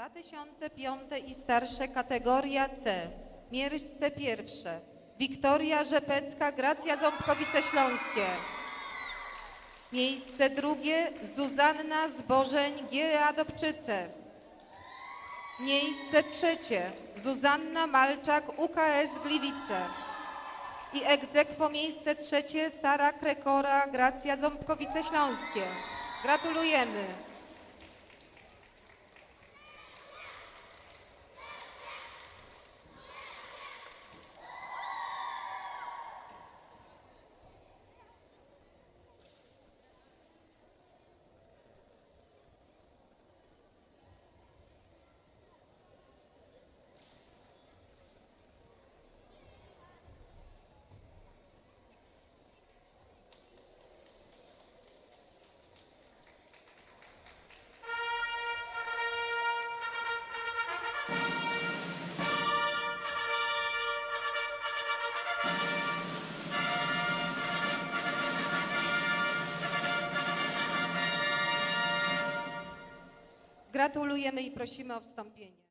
2005 i starsze kategoria C. Miejsce pierwsze. Wiktoria Rzepecka, Gracja Ząbkowice Śląskie. Miejsce drugie Zuzanna Zbożeń, GA Dobczyce. Miejsce trzecie Zuzanna Malczak, UKS Gliwice. I egzekwo miejsce trzecie Sara Krekora, Gracja Ząbkowice Śląskie. Gratulujemy. Gratulujemy i prosimy o wstąpienie.